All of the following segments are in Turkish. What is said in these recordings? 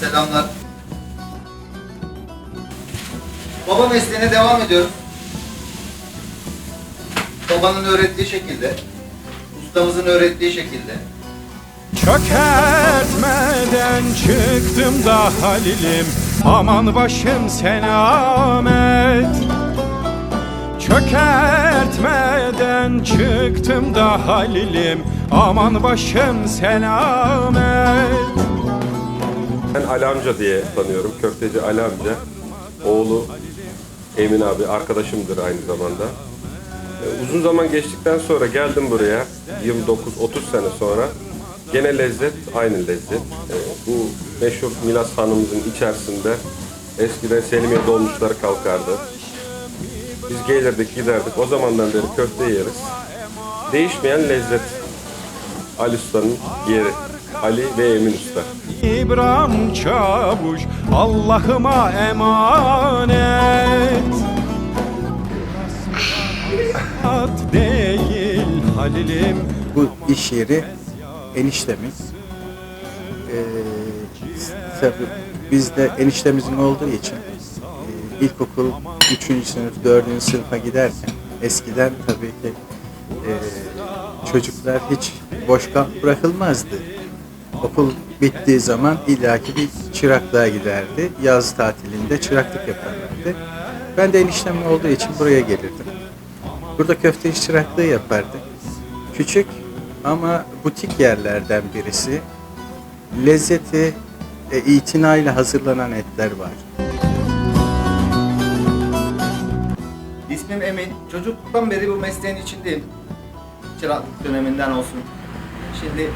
selamlar. Baba mesleğine devam ediyorum. Babanın öğrettiği şekilde, ustamızın öğrettiği şekilde. Çökertmeden çıktım da Halil'im Aman başım selamet Çökertmeden çıktım da Halil'im Aman başım selamet ben Ali amca diye tanıyorum. Köfteci Ali amca. Oğlu Emin abi arkadaşımdır aynı zamanda. Ee, Uzun zaman geçtikten sonra geldim buraya. 29-30 sene sonra. Gene lezzet aynı lezzet. Ee, Bu meşhur Milas Hanım'ızın içerisinde eskiden Selimiye dolmuşları kalkardı. Biz gelirdik giderdik. O zamandan beri köfte yeriz. Değişmeyen lezzet. Ali Usta'nın yeri. Ali ve Emin Usta. İbrahim Çavuş Allah'ıma emanet At değil Halil'im bu iş yeri eniştemiz. Ee, tabii biz de eniştemizin olduğu için e, ilkokul 3. sınıf 4. sınıfa giderken eskiden tabii ki e, çocuklar hiç boş kamp bırakılmazdı. Okul bittiği zaman illaki bir çıraklığa giderdi. Yaz tatilinde çıraklık yaparlardı. Ben de eniştemin olduğu için buraya gelirdim. Burada köfte iş çıraklığı yapardık. Küçük ama butik yerlerden birisi. Lezzeti e, itinayla hazırlanan etler var. İsmim Emin. Çocukluktan beri bu mesleğin içindeyim. Çıraklık döneminden olsun. Şimdi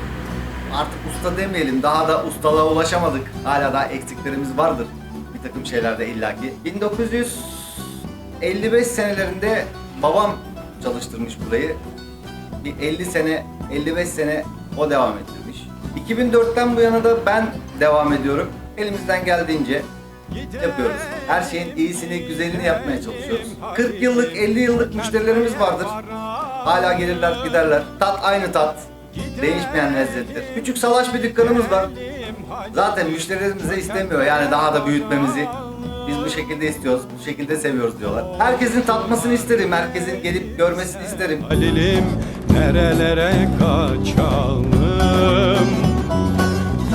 artık usta demeyelim. Daha da ustalığa ulaşamadık. Hala daha eksiklerimiz vardır. Bir takım şeylerde illaki. 1955 senelerinde babam çalıştırmış burayı. Bir 50 sene, 55 sene o devam ettirmiş. 2004'ten bu yana da ben devam ediyorum. Elimizden geldiğince yapıyoruz. Her şeyin iyisini, güzelini yapmaya çalışıyoruz. 40 yıllık, 50 yıllık müşterilerimiz vardır. Hala gelirler, giderler. Tat aynı tat. Değişmeyen lezzettir. Küçük salaş bir dükkanımız var. Zaten müşterilerimiz de istemiyor yani daha da büyütmemizi. Biz bu şekilde istiyoruz, bu şekilde seviyoruz diyorlar. Herkesin tatmasını isterim, herkesin gelip görmesini isterim. Halil'im nerelere kaçalım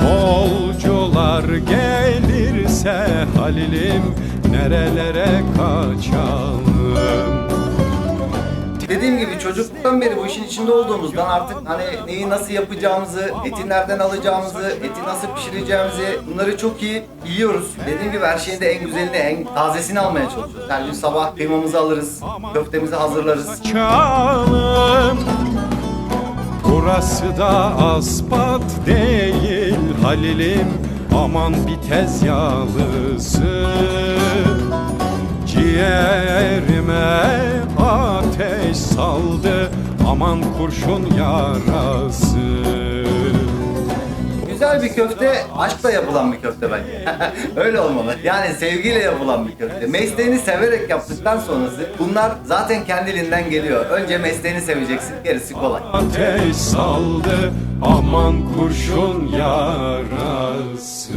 Kolcular gelirse Halil'im nerelere kaçalım Dediğim gibi çocukluktan beri bu işin içinde olduğumuzdan artık hani neyi nasıl yapacağımızı, eti nereden alacağımızı, eti nasıl pişireceğimizi bunları çok iyi biliyoruz. Dediğim gibi her şeyin de en güzelini, en tazesini almaya çalışıyoruz. Her gün sabah kıymamızı alırız, köftemizi hazırlarız. Kaçalım Burası da aspat değil Halil'im Aman bir tez yağlısı Ciğerime Aman kurşun yarası Güzel bir köfte aşkla yapılan bir köfte bence. Öyle olmalı. Yani sevgiyle yapılan bir köfte. Mesleğini severek yaptıktan sonrası bunlar zaten kendiliğinden geliyor. Önce mesleğini seveceksin, gerisi kolay. Ateş saldı aman kurşun yarası